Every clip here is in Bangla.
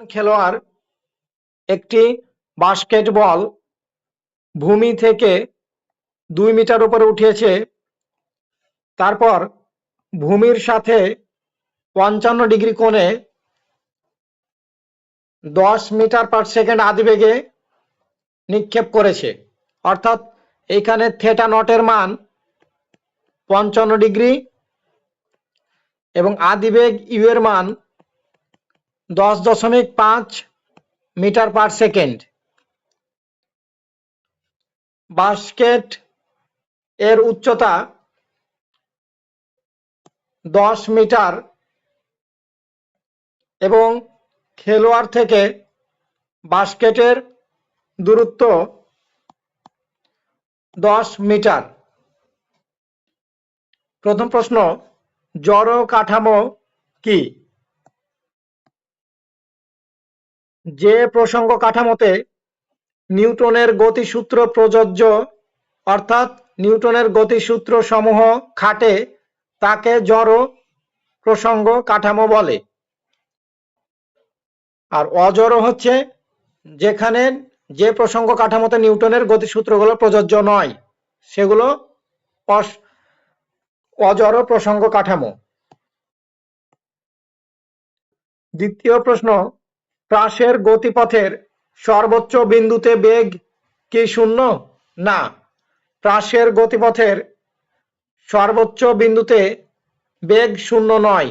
খেলোয়াড় একটি বাস্কেটবল ভূমি থেকে দুই মিটার উপরে উঠিয়েছে। তারপর ভূমির সাথে পঞ্চান্ন ডিগ্রি কোণে দশ মিটার পার সেকেন্ড আদিবেগে নিক্ষেপ করেছে। অর্থাৎ এখানে থেটা নটের মান পঞ্চান্ন ডিগ্রি এবং আদিবেগ ইউ এর মান দশ দশমিক পাঁচ মিটার পার সেকেন্ড। বাস্কেট এর উচ্চতা দশ মিটার এবং খেলোয়াড় থেকে বাস্কেটের দূরত্ব দশ মিটার। প্রথম প্রশ্ন, জড় কাঠামো কি? যে প্রসঙ্গ কাঠামোতে নিউটনের গতিসূত্র প্রযোজ্য, অর্থাৎ নিউটনের গতিসূত্র সমূহ খাটে, তাকে জড় প্রসঙ্গ কাঠামো বলে। আর অজড় হচ্ছে যেখানে যে প্রসঙ্গ কাঠামোতে নিউটনের গতিসূত্রগুলো প্রযোজ্য নয়, সেগুলো অজড় প্রসঙ্গ কাঠামো। দ্বিতীয় প্রশ্ন প্রাসের গতিপথের সর্বোচ্চ বিন্দুতে বেগ কি শূন্য? না। প্রাসের গতিপথের সর্বোচ্চ বিন্দুতে বেগ শূন্য নয়।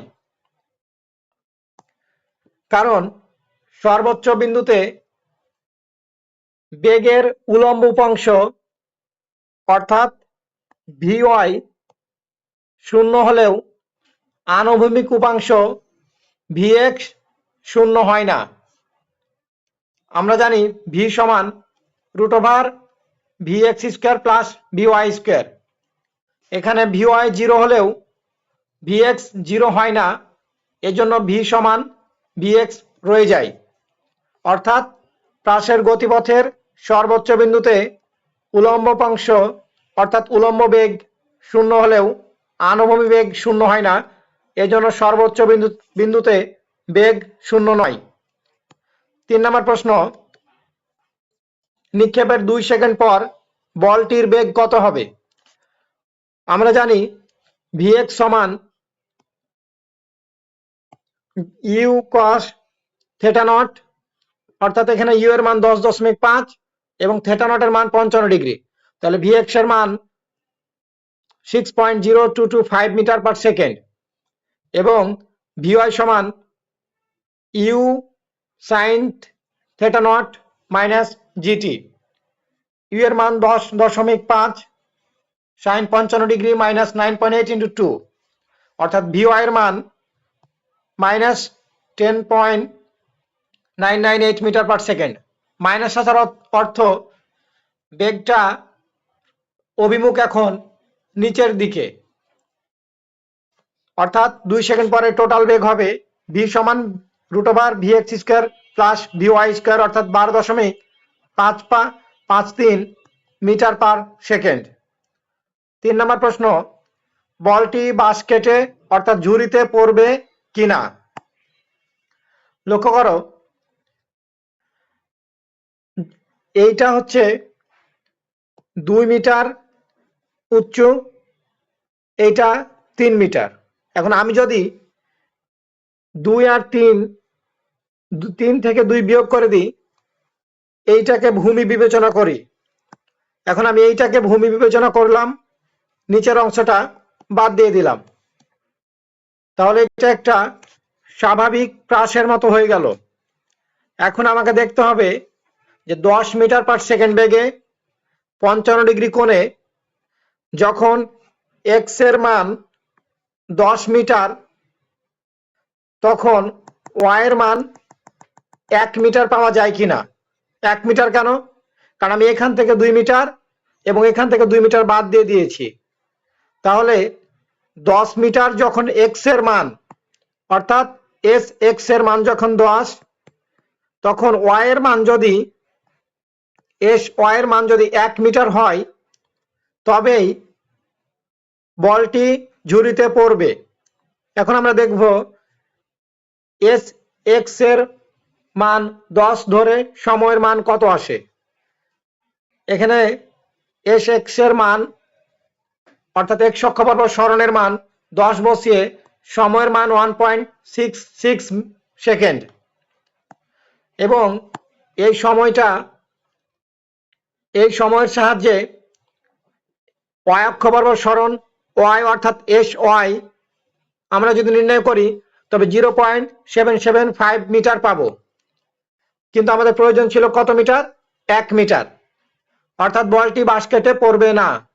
কারণ সর্বোচ্চ বিন্দুতে বেগের উলম্ব উপাংশ অর্থাৎ ভিওয়াই শূন্য হলেও আনুভূমিক উপাংশ ভিএক্স শূন্য হয় না। আমরা জানি ভি সমান root over V X square plus V Y square এখানে ভিওয়াই জিরো হলেও ভি এক্স জিরো হয় না, এজন্য ভি সমান ভি এক্স রয়ে যায়। অর্থাৎ প্রাসের গতিপথের সর্বোচ্চ বিন্দুতে উলম্ব উপাংশ অর্থাৎ উলম্ব বেগ শূন্য হলেও আনুভূমিক বেগ শূন্য হয় না, এজন্য সর্বোচ্চ বিন্দু বিন্দুতে বেগ শূন্য নয়। তিন নম্বর প্রশ্ন, নিক্ষেপের দুই সেকেন্ড পর বলটির বেগ কত হবে? আমরা জানি ভিএক্স সমান ইউ কস থেটা নট অর্থাৎ এখানে ইউ এর মান দশ দশমিক পাঁচ এবং থেটা নটের মান পঞ্চান্ন ডিগ্রি। তাহলে ভিএক্স এর মান six point zero two two five metre per second এবং ভিওয়াই সমান U sine theta not minus G T U এর মান দশ, দশমিক পাঁচ সাইন পঞ্চান্ন degree minus nine point eight into two অর্থাৎ ভিওয়াই এর মান minus ten point nine nine eight metre per second minus আসার অর্থ- বেগটা অভিমুখ এখন নিচের দিকে। অর্থাৎ দুই সেকেন্ড পরে টোটাল বেগ হবে ভি সমান root over V X square plus V Y square অর্থাৎ বারো দশমিক পাঁচ পা, পাঁচ তিন মিটার পার সেকেন্ড। তিন নম্বর প্রশ্ন, বলটি বাস্কেটে অর্থাৎ ঝুড়িতে পড়বে কিনা? লক্ষ্য করো, এইটা হচ্ছে দুই মিটার উচ্চ, এইটা তিন মিটার। এখন আমি যদি দুই আর তিন তিন থেকে দুই বিয়োগ করে দিই, এইটাকে ভূমি বিবেচনা করি। এখন আমি এইটাকে ভূমি বিবেচনা করলাম, নিচের অংশটা বাদ দিয়ে দিলাম। তাহলে এটা একটা স্বাভাবিক প্রাসের মতো হয়ে গেল। এখন আমাকে দেখতে হবে যে দশ মিটার পার সেকেন্ড বেগে পঞ্চান্ন ডিগ্রি কোণে যখন এক্সের মান দশ মিটার, তখন ওয়াই এর মান এক মিটার পাওয়া যায় কিনা? এক মিটার কেন? কারণ আমি এখান থেকে দুই মিটার এবং এখান থেকে দুই মিটার বাদ দিয়ে দিয়েছি। তাহলে দশ মিটার যখন এক্সের মান, অর্থাৎ এস এক্সের মান যখন দশ, তখন ওয়াই এর মান যদি এস ওয়াই এর মান যদি এক মিটার হয়, তবেই বলটি ঝুড়িতে পড়বে। এখন আমরা দেখব এস এক্সের মান দশ ধরে সময়ের মান কত আসে? এখানে এস এক্সের মান, অর্থাৎ এক্স অক্ষ বরাবর স্মরণের মান দশ বসিয়ে সময়ের মান one point six six second এবং এই সময়টা, এই সময়ের সাহায্যে ওয়াই অক্ষ বরাবর স্মরণ, ওয়াই অর্থাৎ এস ওয়াই, আমরা যদি নির্ণয় করি, তবে zero point seven seven five metre পাবো। কিন্তু আমাদের প্রয়োজন ছিল কত মিটার? এক মিটার। অর্থাৎ বলটি বাস্কেটে পড়বে না।